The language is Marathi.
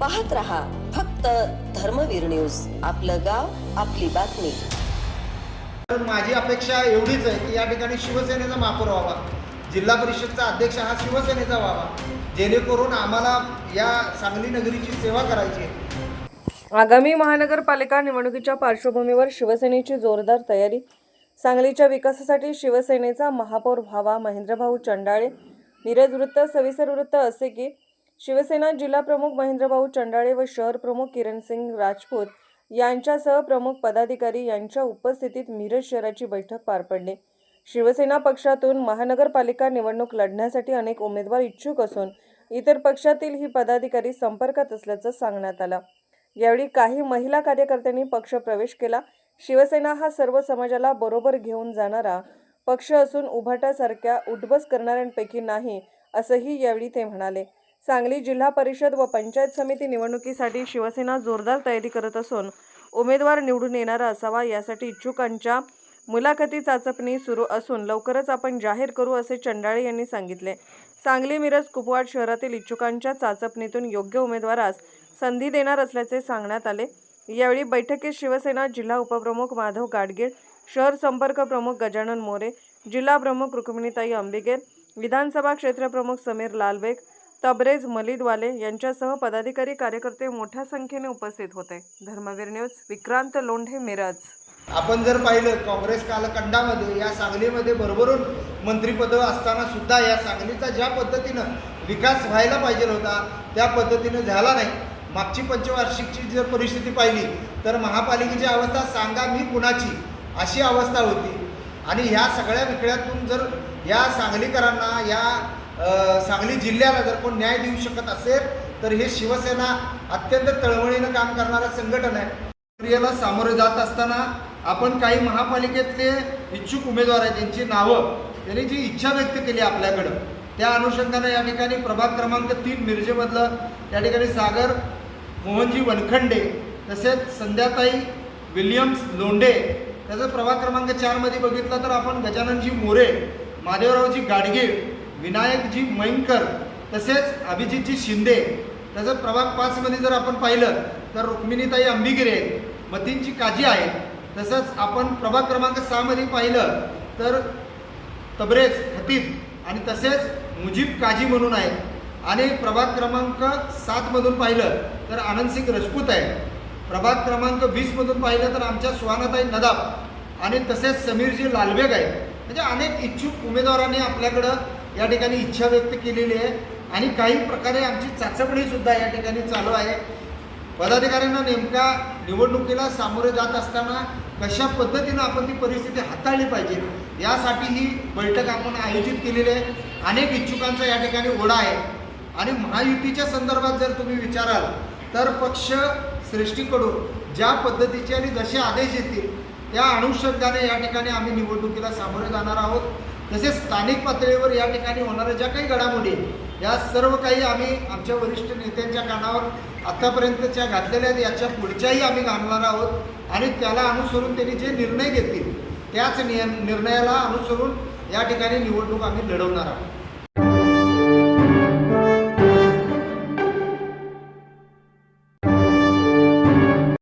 पाहत रहा फक्त धर्मवीर न्यूज. आपलं गाव आपली बातमी. तर माझी अपेक्षा एवढीच आहे की या ठिकाणी शिवसेनेचा महापौर व्हावा. जिल्हा परिषदचा अध्यक्ष हा शिवसेनेचा व्हावा. जेणेकरून आम्हाला या सांगली नगरीची सेवा करायची आहे. आगामी महानगरपालिका निवडणुकीच्या पार्श्वभूमीवर शिवसेनेची जोरदार तयारी. सांगलीच्या विकासासाठी शिवसेनेचा महापौर व्हावा महेंद्रभाऊ चंडाळे. मिरज वृत्त सविस्तर वृत्त असे की शिवसेना जिल्हाप्रमुख महेंद्रभाऊ चंडाळे व शहर प्रमुख किरण सिंग राजपूत यांच्यासह प्रमुख पदाधिकारी यांच्या उपस्थितीत मिरज शहराची बैठक पार पडली. शिवसेना पक्षातून महानगरपालिका निवडणूक लढण्यासाठी अनेक उमेदवार इच्छुक असून इतर पक्षातील ही पदाधिकारी संपर्कात असल्याचं सांगण्यात आलं. यावेळी काही महिला कार्यकर्त्यांनी पक्ष प्रवेश केला. शिवसेना हा सर्व समाजाला बरोबर घेऊन जाणारा पक्ष असून उभाटासारख्या उठबस करणाऱ्यांपैकी नाही असंही यावेळी ते म्हणाले. सांगली जिल्हा परिषद व पंचायत समिती निवडणुकीसाठी शिवसेना जोरदार तयारी करत असून उमेदवार निवडून येणारा असावा यासाठी इच्छुकांच्या मुलाखती चाचपणी सुरू असून लवकरच आपण जाहीर करू असे चंडाळे यांनी सांगितले. सांगली मिरज कुपवाड शहरातील इच्छुकांच्या चाचपणीतून योग्य उमेदवारास संधी देणार असल्याचे सांगण्यात आले. यावेळी बैठकीत शिवसेना जिल्हा उपप्रमुख माधव गाडगीळ शहर संपर्क प्रमुख गजानन मोरे जिल्हा प्रमुख रुक्मिणीताई अंबिगेर विधानसभा क्षेत्रप्रमुख समीर लालबेग तबरेज मलिदवाले यांच्यासह पदाधिकारी कार्यकर्ते मोठ्या संख्येने उपस्थित होते. धर्मवीर न्यूज विक्रांत लोंढे मिरज. आपण जर पाहिलं काँग्रेस कालखंडामध्ये या सांगलीमध्ये भरभरून मंत्रिपदं असताना सुद्धा या सांगलीचा ज्या पद्धतीनं विकास व्हायला पाहिजे होता त्या पद्धतीनं झाला नाही. मागची पंचवार्षिकची जर परिस्थिती पाहिली तर महापालिकेची अवस्था सांगा मी कुणाची अशी अवस्था होती. आणि ह्या सगळ्या विकड्यातून जर या सांगलीकरांना या सांगली जिल्ह्याला जर कोण न्याय देऊ शकत असेल तर हे शिवसेना अत्यंत तळमळीनं काम करणारं संघटन आहे. प्रक्रियेला सामोरे जात असताना आपण काही महापालिकेतले इच्छुक उमेदवार आहेत त्यांची नावं त्यांनी जी इच्छा व्यक्त केली आपल्याकडं त्या अनुषंगानं या ठिकाणी प्रभाग क्रमांक तीन मिरजेमधलं या ठिकाणी सागर मोहनजी वनखंडे तसेच संध्याताई विल्यम्स लोंडे त्याचा प्रभाग क्रमांक चारमध्ये बघितलं तर आपण गजाननजी मोरे महादेवरावजी गाडगीळ विनायकजी मैंकर तसेच अभिजितजी शिंदे तसंच प्रभाग पाचमध्ये जर आपण पाहिलं तर रुक्मिणीताई अंबिगिरे आहेत मतींची काजी आहे तसंच आपण प्रभाग क्रमांक सहामध्ये पाहिलं तर तबरेज हतीब आणि तसेच मुजीब काजी म्हणून आहेत. आणि प्रभाग क्रमांक सातमधून पाहिलं तर आनंदसिंग रजपूत आहे प्रभाग क्रमांक वीसमधून पाहिलं तर आमच्या सुहानाताई नदाब आणि तसेच समीरजी लालबेग आहे म्हणजे अनेक इच्छुक उमेदवारांनी आपल्याकडं या ठिकाणी इच्छा व्यक्त केलेली आहे. आणि काही प्रकारे आमची चाचपणीसुद्धा या ठिकाणी चालू आहे. पदाधिकाऱ्यांना नेमका निवडणुकीला सामोरे जात असताना कशा पद्धतीनं आपण ती परिस्थिती हाताळली पाहिजे यासाठी ही बैठक आपण आयोजित केलेली आहे. अनेक इच्छुकांचा या ठिकाणी ओढा आहे. आणि महायुतीच्या संदर्भात जर तुम्ही विचाराल तर पक्ष श्रेष्ठीकडून ज्या पद्धतीचे आणि जसे आदेश येतील त्या अनुषंगाने या ठिकाणी आम्ही निवडणुकीला सामोरे जाणार आहोत. तसेच स्थानिक पातळीवर या ठिकाणी होणाऱ्या ज्या काही घडामोडी या सर्व काही आम्ही आमच्या वरिष्ठ नेत्यांच्या कानावर आत्तापर्यंतच्या घातलेल्या आहेत, याच्या पुढच्याही आम्ही घालणार आहोत आणि त्याला अनुसरून त्यांनी जे निर्णय घेतील त्याच निर्णयाला अनुसरून या ठिकाणी निवडणूक आम्ही लढवणार आहोत.